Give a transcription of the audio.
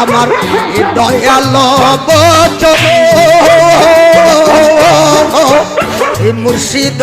আমার দয়াল বচন। মুর্শিদ